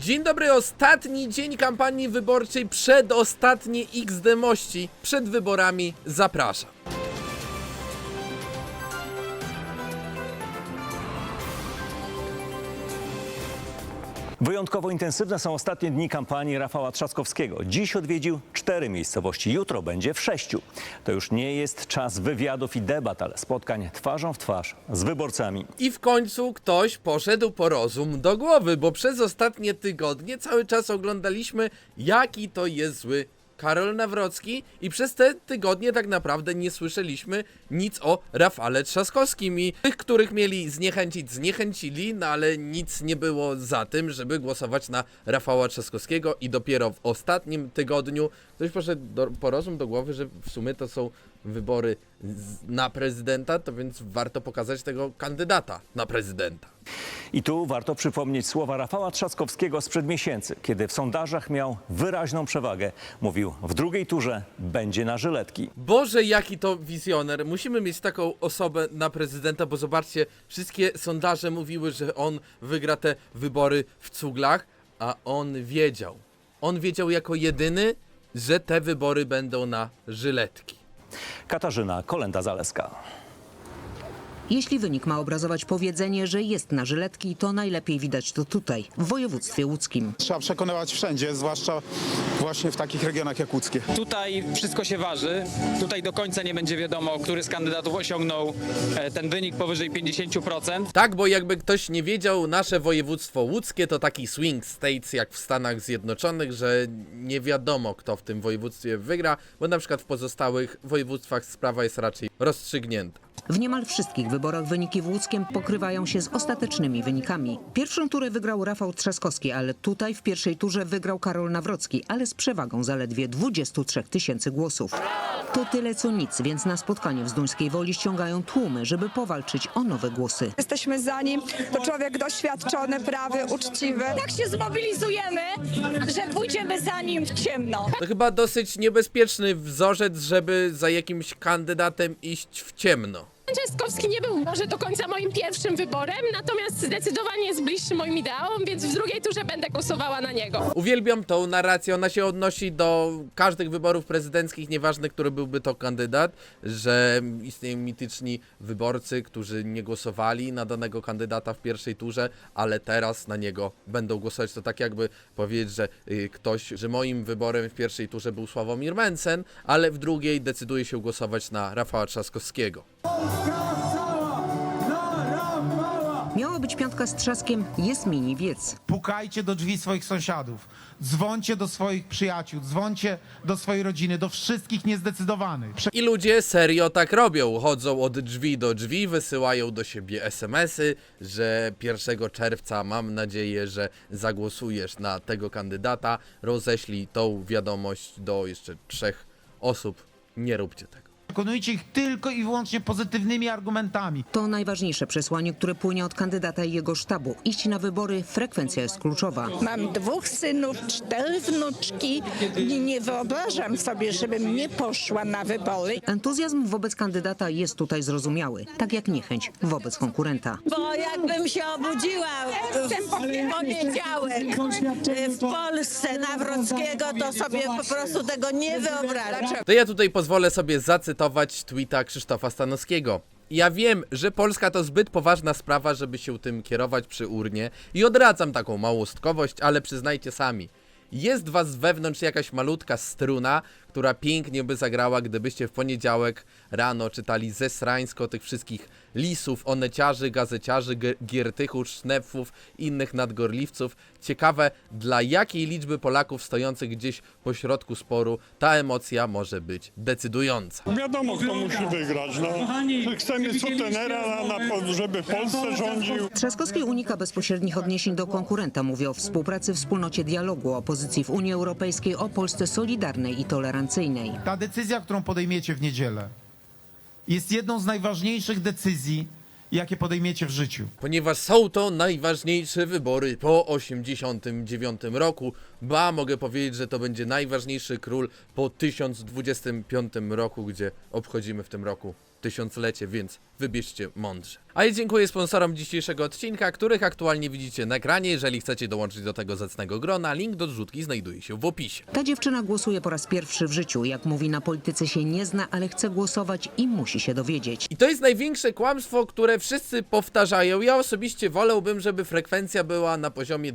Dzień dobry, ostatni dzień kampanii wyborczej, przedostatnie XD mości przed wyborami. Zapraszam. Wyjątkowo intensywne są ostatnie dni kampanii Rafała Trzaskowskiego. Dziś odwiedził cztery miejscowości, jutro będzie w sześciu. To już nie jest czas wywiadów i debat, ale spotkań twarzą w twarz z wyborcami. I w końcu ktoś poszedł po rozum do głowy, bo przez ostatnie tygodnie cały czas oglądaliśmy, jaki to jest zły Karol Nawrocki i przez te tygodnie tak naprawdę nie słyszeliśmy nic o Rafale Trzaskowskim i tych, których mieli zniechęcić, zniechęcili, no ale nic nie było za tym, żeby głosować na Rafała Trzaskowskiego i dopiero w ostatnim tygodniu ktoś poszedł do, po rozum do głowy, że w sumie to są wybory z, na prezydenta, to więc warto pokazać tego kandydata na prezydenta. I tu warto przypomnieć słowa Rafała Trzaskowskiego sprzed miesięcy, kiedy w sondażach miał wyraźną przewagę. Mówił, w drugiej turze będzie na żyletki. Boże, jaki to wizjoner. Musimy mieć taką osobę na prezydenta, bo zobaczcie, wszystkie sondaże mówiły, że on wygra te wybory w cuglach, a on wiedział. On wiedział jako jedyny, że te wybory będą na żyletki. Katarzyna Kolenda-Zaleska. Jeśli wynik ma obrazować powiedzenie, że jest na żyletki, to najlepiej widać to tutaj, w województwie łódzkim. Trzeba przekonywać wszędzie, zwłaszcza właśnie w takich regionach jak łódzkie. Tutaj wszystko się waży. Tutaj do końca nie będzie wiadomo, który z kandydatów osiągnął e, ten wynik powyżej 50%. Tak, bo jakby ktoś nie wiedział, nasze województwo łódzkie to taki swing states jak w Stanach Zjednoczonych, że nie wiadomo kto w tym województwie wygra, bo na przykład w pozostałych województwach sprawa jest raczej rozstrzygnięta. W niemal wszystkich wyborach wyniki w Łódzkiem pokrywają się z ostatecznymi wynikami. Pierwszą turę wygrał Rafał Trzaskowski, ale tutaj w pierwszej turze wygrał Karol Nawrocki, ale z przewagą zaledwie 23 tysięcy głosów. To tyle co nic, więc na spotkanie w Zduńskiej Woli ściągają tłumy, żeby powalczyć o nowe głosy. Jesteśmy za nim. To człowiek doświadczony, prawy, uczciwy. tak się zmobilizujemy, że pójdziemy za nim w ciemno. To chyba dosyć niebezpieczny wzorzec, żeby za jakimś kandydatem iść w ciemno. Trzaskowski nie był może do końca moim pierwszym wyborem, natomiast zdecydowanie jest bliższy moim ideałom, więc w drugiej turze będę głosowała na niego. Uwielbiam tą narrację, ona się odnosi do każdych wyborów prezydenckich, nieważne, który byłby to kandydat, że istnieją mityczni wyborcy, którzy nie głosowali na danego kandydata w pierwszej turze, ale teraz na niego będą głosować. To tak jakby powiedzieć, że y, ktoś, że moim wyborem w pierwszej turze był Sławomir Mencen, ale w drugiej decyduje się głosować na Rafała Trzaskowskiego. Być piątka z trzaskiem, jest mini wiec. Pukajcie do drzwi swoich sąsiadów, dzwońcie do swoich przyjaciół, dzwońcie do swojej rodziny, do wszystkich niezdecydowanych. I ludzie serio tak robią. Chodzą od drzwi do drzwi, wysyłają do siebie SMS-y, że 1 czerwca mam nadzieję, że zagłosujesz na tego kandydata. Roześlij tą wiadomość do jeszcze trzech osób. Nie róbcie tego. Przekonujcie ich tylko i wyłącznie pozytywnymi argumentami. To najważniejsze przesłanie, które płynie od kandydata i jego sztabu. Iść na wybory, frekwencja jest kluczowa. Mam dwóch synów, cztery wnuczki. Nie, nie wyobrażam sobie, żebym nie poszła na wybory. Entuzjazm wobec kandydata jest tutaj zrozumiały, tak jak niechęć wobec konkurenta. Bo jakbym się obudziła w poniedziałek w Polsce Nawrockiego, to sobie po prostu tego nie wyobrażam. To ja tutaj pozwolę sobie zacytować tweeta Krzysztofa Stanowskiego. Ja wiem, że Polska to zbyt poważna sprawa, żeby się tym kierować przy urnie i odradzam taką małostkowość, ale przyznajcie sami. Jest was wewnątrz jakaś malutka struna, która pięknie by zagrała, gdybyście w poniedziałek rano czytali zesrańsko tych wszystkich lisów, oneciarzy, gazeciarzy, giertychów, sznepfów, innych nadgorliwców. Ciekawe, dla jakiej liczby Polaków stojących gdzieś po środku sporu ta emocja może być decydująca. Wiadomo, kto musi wygrać. No. Chcemy sutenera, na, na, żeby w Polsce rządził. Trzaskowski unika bezpośrednich odniesień do konkurenta. Mówi o współpracy, wspólnocie dialogu, o pozycji w Unii Europejskiej, o Polsce solidarnej i tolerancyjnej. Ta decyzja, którą podejmiecie w niedzielę, jest jedną z najważniejszych decyzji, jakie podejmiecie w życiu. Ponieważ są to najważniejsze wybory po 89 roku, ba mogę powiedzieć, że to będzie najważniejszy król po 1025 roku, gdzie obchodzimy w tym roku tysiąclecie, więc wybierzcie mądrze. A ja dziękuję sponsorom dzisiejszego odcinka, których aktualnie widzicie na ekranie. Jeżeli chcecie dołączyć do tego zacnego grona, link do zrzutki znajduje się w opisie. Ta dziewczyna głosuje po raz pierwszy w życiu. Jak mówi, na polityce się nie zna, ale chce głosować i musi się dowiedzieć. I to jest największe kłamstwo, które wszyscy powtarzają. Ja osobiście wolałbym, żeby frekwencja była na poziomie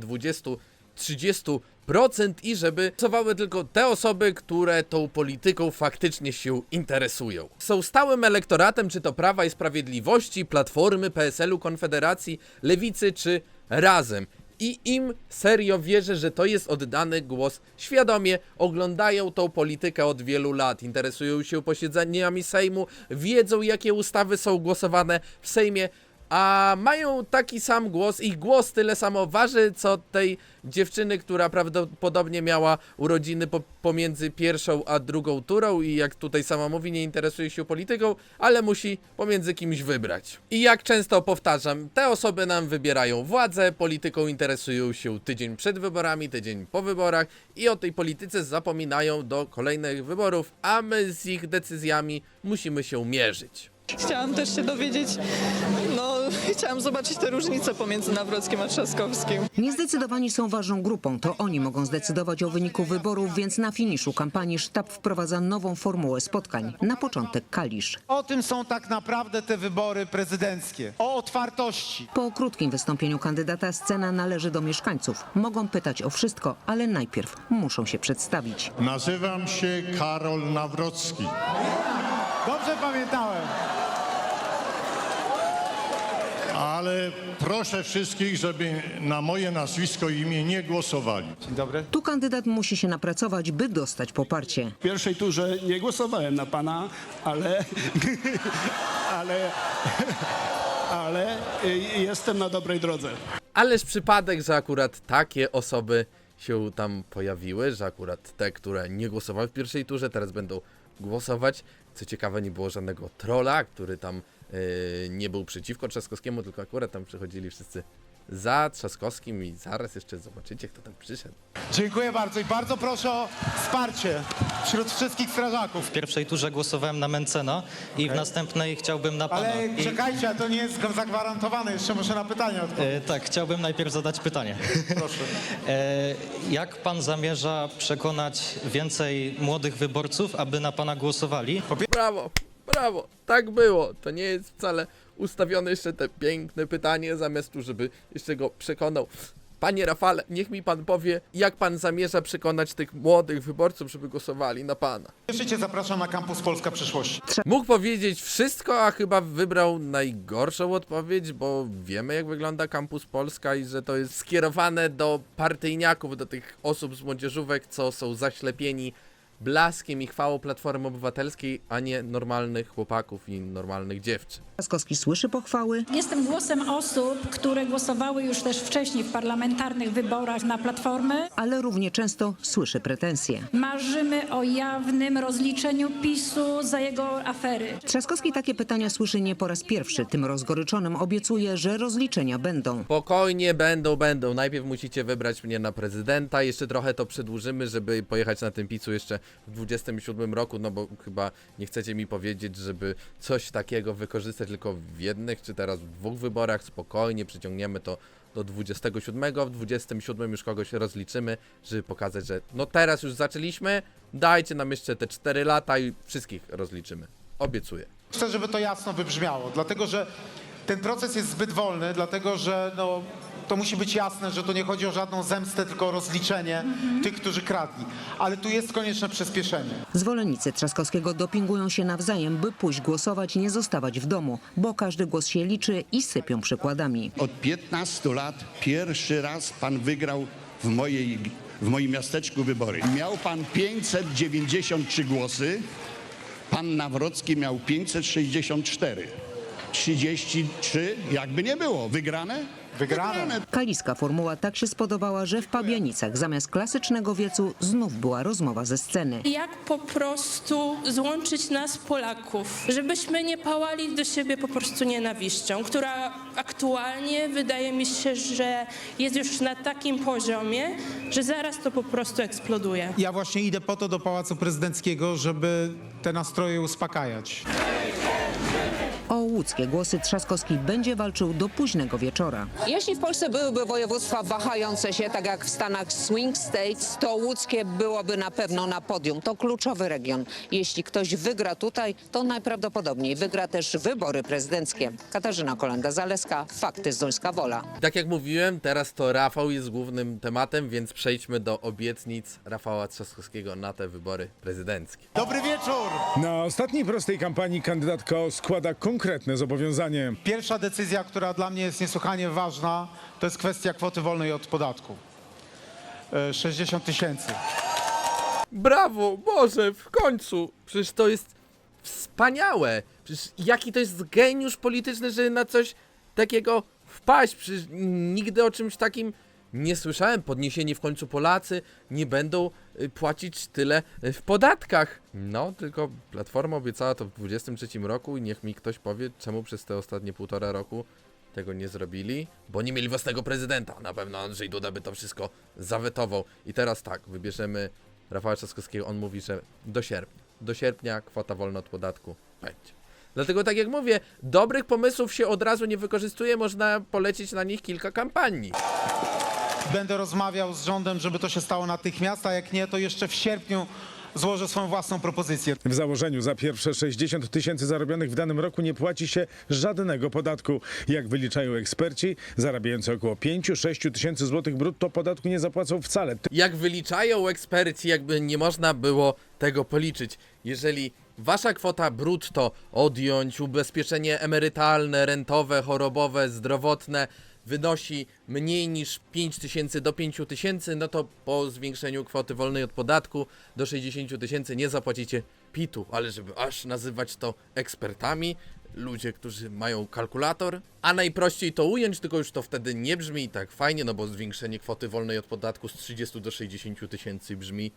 20-30% i żeby głosowały tylko te osoby, które tą polityką faktycznie się interesują. Są stałym elektoratem czy to Prawa i Sprawiedliwości, Platformy, PSL-u, Konfederacji, Lewicy czy Razem. I im serio wierzę, że to jest oddany głos świadomie, oglądają tą politykę od wielu lat, interesują się posiedzeniami Sejmu, wiedzą jakie ustawy są głosowane w Sejmie, a mają taki sam głos, ich głos tyle samo waży, co tej dziewczyny, która prawdopodobnie miała urodziny po, pomiędzy pierwszą a drugą turą i jak tutaj sama mówi, nie interesuje się polityką, ale musi pomiędzy kimś wybrać. I jak często powtarzam, te osoby nam wybierają władzę, polityką interesują się tydzień przed wyborami, tydzień po wyborach i o tej polityce zapominają do kolejnych wyborów, a my z ich decyzjami musimy się mierzyć. Chciałam też się dowiedzieć, chciałam zobaczyć te różnice pomiędzy Nawrockim a Trzaskowskim. Niezdecydowani są ważną grupą. To oni mogą zdecydować o wyniku wyborów, więc na finiszu kampanii sztab wprowadza nową formułę spotkań. Na początek Kalisz. O tym są tak naprawdę te wybory prezydenckie. O otwartości. Po krótkim wystąpieniu kandydata scena należy do mieszkańców. Mogą pytać o wszystko, ale najpierw muszą się przedstawić. Nazywam się Karol Nawrocki. Dobrze pamiętałem. Ale proszę wszystkich, żeby na moje nazwisko i imię nie głosowali. Dzień dobry. Tu kandydat musi się napracować, by dostać poparcie. W pierwszej turze nie głosowałem na pana, ale, ale, ale y, jestem na dobrej drodze. Ależ przypadek, że akurat takie osoby się tam pojawiły, że akurat te, które nie głosowały w pierwszej turze, teraz będą głosować. Co ciekawe, nie było żadnego trolla, który tam nie był przeciwko Trzaskowskiemu, tylko akurat tam przychodzili wszyscy za Trzaskowskim i zaraz jeszcze zobaczycie, kto tam przyszedł. Dziękuję bardzo i bardzo proszę o wsparcie wśród wszystkich strażaków. W pierwszej turze głosowałem na Mencena i w następnej chciałbym na pana. Ale I, czekajcie, a to nie jest zagwarantowane. Jeszcze muszę na pytanie odpowiedzieć. e, tak, chciałbym najpierw zadać pytanie. Proszę. E, jak pan zamierza przekonać więcej młodych wyborców, aby na pana głosowali? Brawo, brawo, tak było. To nie jest wcale ustawione jeszcze te piękne pytanie, zamiast tu, żeby jeszcze go przekonał. Panie Rafale, niech mi pan powie, jak pan zamierza przekonać tych młodych wyborców, żeby głosowali na pana. Cię zapraszam na kampus Polska Przyszłości. Mógł powiedzieć wszystko, a chyba wybrał najgorszą odpowiedź, bo wiemy jak wygląda kampus Polska i że to jest skierowane do partyjniaków, do tych osób z młodzieżówek, co są zaślepieni blaskiem i chwałą Platformy Obywatelskiej, a nie normalnych chłopaków i normalnych dziewczyn. Trzaskowski słyszy pochwały, Jestem głosem osób, które głosowały już też wcześniej w parlamentarnych wyborach na Platformę. ale równie często słyszy pretensje. Marzymy o jawnym rozliczeniu PiSu za jego afery. Trzaskowski takie pytania słyszy nie po raz pierwszy. Tym rozgoryczonym obiecuje, że rozliczenia będą. Spokojnie, będą, będą. Najpierw musicie wybrać mnie na prezydenta, jeszcze trochę to przedłużymy, żeby pojechać na tym picu jeszcze w 27 roku, no bo chyba nie chcecie mi powiedzieć, żeby coś takiego wykorzystać tylko w jednych, czy teraz w dwóch wyborach. Spokojnie, przyciągniemy to do 27, w 27 już kogoś rozliczymy, żeby pokazać, że no teraz już zaczęliśmy, dajcie nam jeszcze te 4 lata i wszystkich rozliczymy. Obiecuję. Chcę, żeby to jasno wybrzmiało, dlatego że ten proces jest zbyt wolny, dlatego że no, to musi być jasne, że tu nie chodzi o żadną zemstę, tylko o rozliczenie tych, którzy kradli. Ale tu jest konieczne przyspieszenie. Zwolennicy Trzaskowskiego dopingują się nawzajem, by pójść głosować, nie zostawać w domu, bo każdy głos się liczy i sypią przykładami. Od 15 lat pierwszy raz pan wygrał w, mojej, w moim miasteczku wybory. Miał pan 593 głosy, pan Nawrocki miał 564. 33, jakby nie było, wygrane? Wygrane. Kaliska formuła tak się spodobała, że w Pabianicach zamiast klasycznego wiecu znów była rozmowa ze sceny. Jak po prostu złączyć nas Polaków, żebyśmy nie pałali do siebie po prostu nienawiścią, która aktualnie wydaje mi się, że jest już na takim poziomie, że zaraz to po prostu eksploduje. Ja właśnie idę po to do Pałacu Prezydenckiego, żeby te nastroje uspokajać. Łódzkie. Głosy Trzaskowski będzie walczył do późnego wieczora. Jeśli w Polsce byłyby województwa wahające się, tak jak w Stanach swing states, to łódzkie byłoby na pewno na podium. To kluczowy region. Jeśli ktoś wygra tutaj, to najprawdopodobniej wygra też wybory prezydenckie. Katarzyna Kolenda-Zaleska, Fakty Zduńska Wola. Tak jak mówiłem, teraz to Rafał jest głównym tematem, więc przejdźmy do obietnic Rafała Trzaskowskiego na te wybory prezydenckie. Dobry wieczór! Na ostatniej prostej kampanii kandydatka składa konkretne zobowiązanie. Pierwsza decyzja, która dla mnie jest niesłychanie ważna, to jest kwestia kwoty wolnej od podatku. E, 60 tysięcy. Brawo, Boże, w końcu! Przecież to jest wspaniałe! Przecież jaki to jest geniusz polityczny, żeby na coś takiego wpaść. Przecież nigdy o czymś takim nie słyszałem. Podniesieni w końcu Polacy nie będą y, płacić tyle y, w podatkach. No, tylko Platforma obiecała to w 23 roku i niech mi ktoś powie, czemu przez te ostatnie półtora roku tego nie zrobili, bo nie mieli własnego prezydenta. Na pewno Andrzej Duda by to wszystko zawetował. I teraz tak, wybierzemy Rafała Trzaskowskiego. On mówi, że do sierpnia. Do sierpnia kwota wolna od podatku będzie. Dlatego tak jak mówię, dobrych pomysłów się od razu nie wykorzystuje, można polecić na nich kilka kampanii. Będę rozmawiał z rządem, żeby to się stało natychmiast, a jak nie, to jeszcze w sierpniu złożę swoją własną propozycję. W założeniu za pierwsze 60 tysięcy zarobionych w danym roku nie płaci się żadnego podatku. Jak wyliczają eksperci, zarabiający około 5-6 tysięcy złotych brutto podatku nie zapłacą wcale. Jak wyliczają eksperci, jakby nie można było tego policzyć. Jeżeli wasza kwota brutto odjąć ubezpieczenie emerytalne, rentowe, chorobowe, zdrowotne wynosi mniej niż 5 tysięcy do 5 tysięcy, no to po zwiększeniu kwoty wolnej od podatku do 60 tysięcy nie zapłacicie PIT-u, ale żeby aż nazywać to ekspertami, ludzie, którzy mają kalkulator, a najprościej to ująć, tylko już to wtedy nie brzmi tak fajnie, no bo zwiększenie kwoty wolnej od podatku z 30 do 60 tysięcy brzmi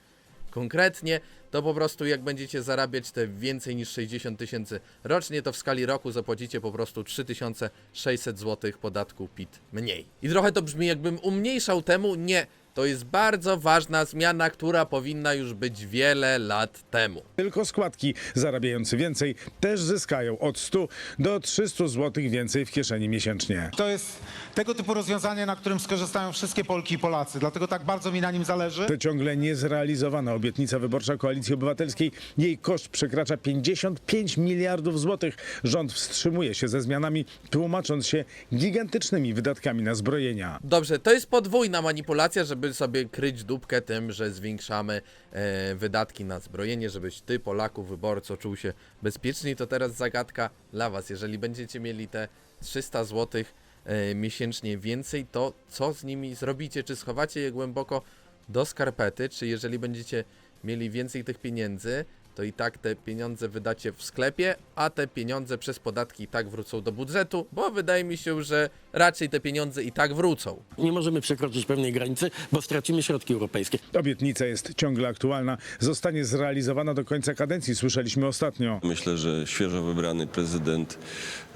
konkretnie, to po prostu jak będziecie zarabiać te więcej niż 60 tysięcy rocznie, to w skali roku zapłacicie po prostu 3600 zł podatku PIT mniej. I trochę to brzmi jakbym umniejszał temu, nie. To jest bardzo ważna zmiana, która powinna już być wiele lat temu. Tylko składki zarabiający więcej też zyskają od 100 do 300 złotych więcej w kieszeni miesięcznie. To jest tego typu rozwiązanie, na którym skorzystają wszystkie Polki i Polacy, dlatego tak bardzo mi na nim zależy. To ciągle niezrealizowana obietnica wyborcza Koalicji Obywatelskiej. Jej koszt przekracza 55 miliardów złotych. Rząd wstrzymuje się ze zmianami, tłumacząc się gigantycznymi wydatkami na zbrojenia. Dobrze, to jest podwójna manipulacja, żeby sobie kryć dupkę tym, że zwiększamy e, wydatki na zbrojenie, żebyś ty, Polaku, wyborco, czuł się bezpieczniej. To teraz zagadka dla was. Jeżeli będziecie mieli te 300 zł e, miesięcznie więcej, to co z nimi zrobicie? Czy schowacie je głęboko do skarpety? Czy jeżeli będziecie mieli więcej tych pieniędzy, to i tak te pieniądze wydacie w sklepie, a te pieniądze przez podatki i tak wrócą do budżetu, bo wydaje mi się, że raczej te pieniądze i tak wrócą. Nie możemy przekroczyć pewnej granicy, bo stracimy środki europejskie. Obietnica jest ciągle aktualna. Zostanie zrealizowana do końca kadencji, słyszeliśmy ostatnio. Myślę, że świeżo wybrany prezydent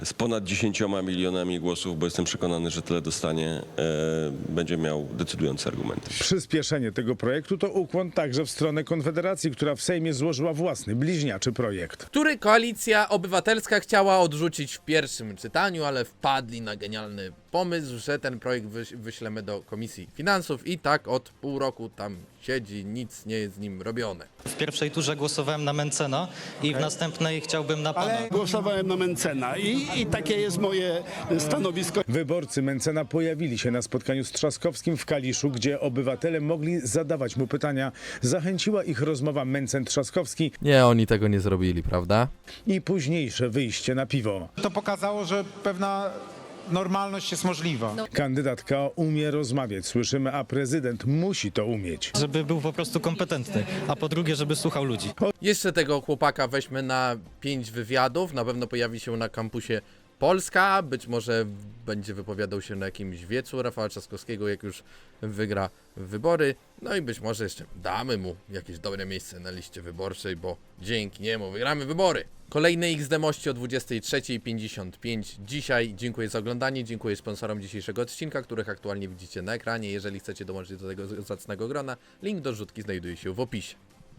z ponad 10 milionami głosów, bo jestem przekonany, że tyle dostanie, e, będzie miał decydujące argumenty. Przyspieszenie tego projektu to ukłon także w stronę Konfederacji, która w Sejmie złożyła własny, bliźniaczy projekt. który koalicja obywatelska chciała odrzucić w pierwszym czytaniu, ale wpadli na genialny pomysł, że ten projekt wyś wyślemy do Komisji Finansów i tak od pół roku tam siedzi, nic nie jest z nim robione. W pierwszej turze głosowałem na Mencena i w następnej chciałbym na pana. Głosowałem na Mencena i, i takie jest moje stanowisko. Wyborcy Mencena pojawili się na spotkaniu z Trzaskowskim w Kaliszu, gdzie obywatele mogli zadawać mu pytania. Zachęciła ich rozmowa Mencen-Trzaskowski Nie, oni tego nie zrobili, prawda? i późniejsze wyjście na piwo. To pokazało, że pewna normalność jest możliwa. Kandydatka umie rozmawiać, słyszymy, a prezydent musi to umieć. Żeby był po prostu kompetentny, a po drugie, żeby słuchał ludzi. Jeszcze tego chłopaka weźmy na pięć wywiadów. Na pewno pojawi się na kampusie Polska. Być może będzie wypowiadał się na jakimś wiecu Rafała Trzaskowskiego, jak już wygra wybory. No i być może jeszcze damy mu jakieś dobre miejsce na liście wyborczej, bo dzięki niemu wygramy wybory. Kolejne XD Mości o 23.55 dzisiaj. Dziękuję za oglądanie, dziękuję sponsorom dzisiejszego odcinka, których aktualnie widzicie na ekranie. Jeżeli chcecie dołączyć do tego zacnego grona, link do rzutki znajduje się w opisie.